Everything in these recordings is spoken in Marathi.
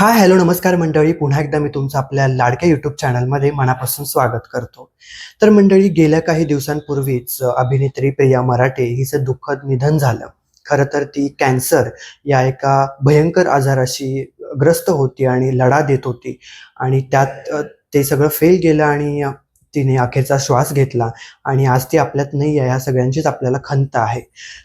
हा हॅलो नमस्कार मंडळी. पुन्हा एकदा मी तुमचं आपल्या लाडक्या युट्यूब चॅनलमध्ये मनापासून स्वागत करतो. तर मंडळी गेल्या काही दिवसांपूर्वीच अभिनेत्री प्रिया मराठे हिचं दुःखद निधन झालं. खरं तर ती कॅन्सर या एका भयंकर आजाराशी ग्रस्त होती आणि लढा देत होती. आणि त्यात ते सगळं फेल गेलं आणि तिने अखेरचा श्वास घेतला आणि आज ती आपल्यात नाही आहे. या सगळ्यांचीच आपल्याला खंत आहे.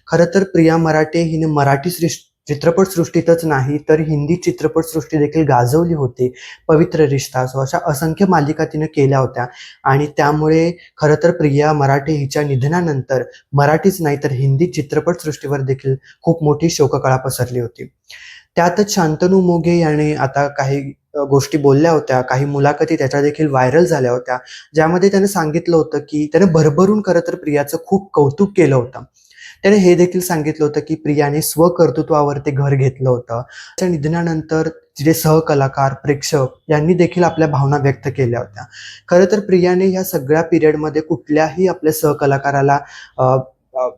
खरं तर प्रिया मराठे हिने मराठी सृष्टी चित्रपटसृष्टीतच नाही तर हिंदी चित्रपटसृष्टी देखील गाजवली होती. पवित्र रिश्ता सो अशा असंख्य मालिका तिने केल्या होत्या. आणि त्यामुळे खरं तर प्रिया मराठे हिच्या निधनानंतर मराठीच नाही तर हिंदी चित्रपटसृष्टीवर देखील खूप मोठी शोककळा पसरली होती. त्यातच शांतनू मोघे याने आता काही गोष्टी बोलल्या होत्या. काही मुलाखती त्याच्या देखील व्हायरल झाल्या होत्या. ज्यामध्ये त्याने सांगितलं होतं की त्याने भरभरून खरं तर प्रियाचं खूप कौतुक केलं होतं. त्याने हे देखील सांगितलं होतं की प्रियाने स्वकर्तृत्वावर ते घर घेतलं होतं. त्या निधनानंतर तिचे सहकलाकार प्रेक्षक यांनी देखील आपल्या भावना व्यक्त केल्या होत्या. खरं तर प्रियाने या सगळ्या पिरियडमध्ये कुठल्याही आपल्या सहकलाकाराला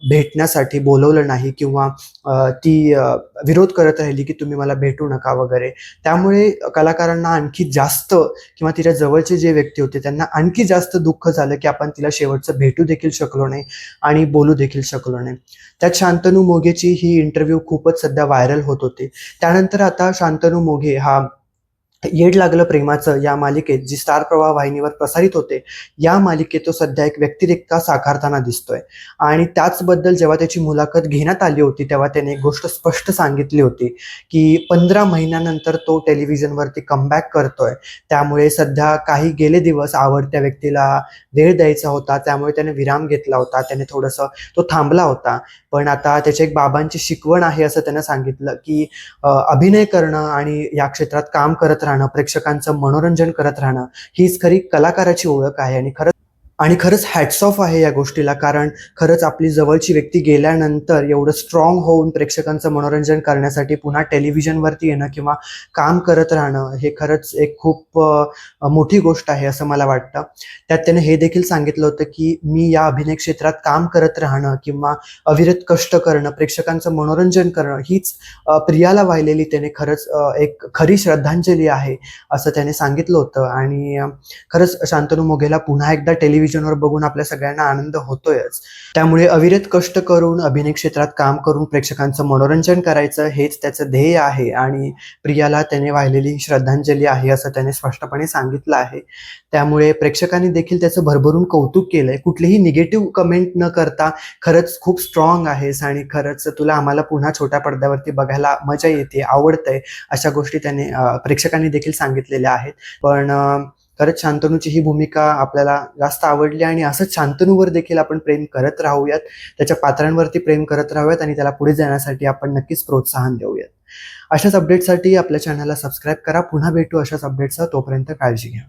भेटण्यासाठी बोलवलं नाही किंवा ती विरोध करत राहिली की तुम्ही मला भेटू नका वगैरे. त्यामुळे कलाकारांना आणखी जास्त किंवा तिच्या जवळचे जे व्यक्ती होते त्यांना आणखी जास्त दुःख झालं की आपण तिला शेवटचं भेटू देखील शकलो नाही आणि बोलू देखील शकलो नाही. त्यात शांतनू मोघेची ही इंटरव्ह्यू खूपच सध्या व्हायरल होत होती. त्यानंतर आता शांतनू मोघे हा येड लागलं प्रेमाचं या मालिकेत जी स्टार प्रवाह वाहिनीवर प्रसारित होते या मालिकेत तो सध्या एक व्यक्तिरेखा साकारताना दिसतोय. आणि त्याचबद्दल जेव्हा त्याची मुलाखत घेण्यात आली होती तेव्हा त्याने एक गोष्ट स्पष्ट सांगितली होती की पंधरा महिन्यानंतर तो टेलिव्हिजनवरती कमबॅक करतोय. त्यामुळे सध्या काही गेले दिवस आवडत्या व्यक्तीला वेळ द्यायचा होता त्यामुळे त्याने विराम घेतला होता त्याने थोडंसं तो थांबला होता. पण आता त्याची एक बाबांची शिकवण आहे असं त्यानं सांगितलं की अभिनय करणं आणि या क्षेत्रात काम करत राहणं प्रेक्षकांचं मनोरंजन करत राहणं हीच खरी कलाकाराची ओळख आहे आणि खरंच आणि खरंच हॅट्स ऑफ आहे या गोष्टीला कारण खरंच आपली जवळची व्यक्ती गेल्यानंतर एवढं स्ट्रॉंग होऊन प्रेक्षकांचं मनोरंजन करण्यासाठी पुन्हा टेलिव्हिजनवरती येणं किंवा काम करत राहणं हे खरंच एक खूप मोठी गोष्ट आहे असं मला वाटतं. त्यात त्याने हे देखील सांगितलं होतं की मी या अभिनय क्षेत्रात काम करत राहणं किंवा अविरत कष्ट करणं प्रेक्षकांचं मनोरंजन करणं हीच प्रियाला वाहिलेली त्याने खरंच एक खरी श्रद्धांजली आहे असं त्याने सांगितलं होतं. आणि खरंच शांतनू मोघेला पुन्हा एकदा टेलिव्हिजन टेलिव्हिजनवर बघून आपल्या सगळ्यांना आनंद होतोयच. त्यामुळे अविरत कष्ट करून अभिनय क्षेत्रात काम करून प्रेक्षकांचं मनोरंजन करायचं हेच त्याचं ध्येय आहे आणि प्रियाला त्याने वाहिलेली श्रद्धांजली आहे असं त्याने स्पष्टपणे सांगितलं आहे. त्यामुळे प्रेक्षकांनी देखील त्याचं भरभरून कौतुक केलंय. कुठलीही निगेटिव्ह कमेंट न करता खरंच खूप स्ट्रॉंग आहेस आणि खरंच तुला आम्हाला पुन्हा छोट्या पडद्यावरती बघायला मजा येते आवडतंय अशा गोष्टी त्याने प्रेक्षकांनी देखील सांगितलेल्या आहेत. पण खरंच शांतनूची ही भूमिका आपल्याला जास्त आवडली आणि असंच शांतनूवर देखील आपण प्रेम करत राहूयात. त्याच्या पात्रांवरती प्रेम करत राहूयात आणि त्याला पुढे जाण्यासाठी आपण नक्कीच प्रोत्साहन देऊयात. अशाच अपडेटसाठी आपल्या चॅनलला सबस्क्राईब करा. पुन्हा भेटू अशाच अपडेटचा तोपर्यंत काळजी घ्या.